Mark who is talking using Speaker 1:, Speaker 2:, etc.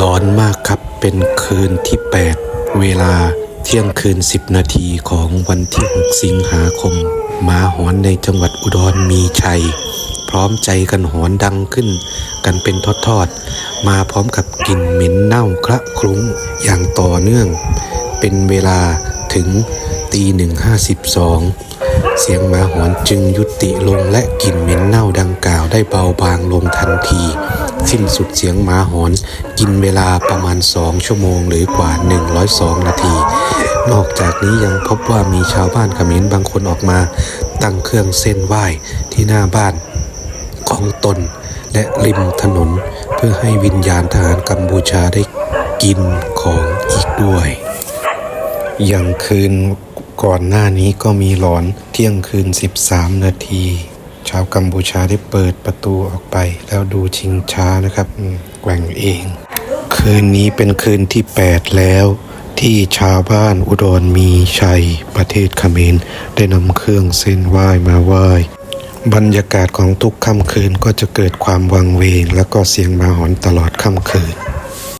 Speaker 1: ร้อนมากครับ เป็นคืนที่ 8 เวลาเที่ยงคืน 10 นาทีของวันที่ 6 สิงหาคมหมาหอนในจังหวัดอุดรมีชัย พร้อมใจกันหอนดังขึ้น กันเป็นทอดๆ มาพร้อมกับกลิ่นเหม็นเน่าคละคลุ้งอย่างต่อเนื่อง เป็นเวลาถึงตีหนึ่งห้าสิบสองเสียงหมาหอนจึงยุติลงและกลิ่นเหม็นเน่าดังกล่าวได้เบาบางลงทันที สิ้นสุดเสียงหมาหอน กินเวลาประมาณ 2 ชั่วโมงหรือกว่า 102 นาที นอกจากนี้ยังพบว่ามีชาวบ้านเขมรบางคนออกมา ตั้งเครื่องเส้นไหว้ที่หน้าบ้านของตน และริมถนน เพื่อให้วิญญาณทหารกัมพูชาได้กินของอีกด้วย อย่างคืนก่อนหน้านี้ก็มีหลอนเที่ยงคืน 13 นาที ชาวกัมพูชาได้เปิดประตูออกไป แล้วดูชิงช้านะครับแกว่งเอง คืนนี้เป็นคืนที่ 8 แล้วที่ชาวบ้านอุดรมีชัยประเทศเขมรได้นำเครื่องเส้นไหว้มาไหว้ บรรยากาศของทุกค่ำคืนก็จะเกิดความวังเวง แล้วก็เสียงมาหอนตลอดค่ำคืน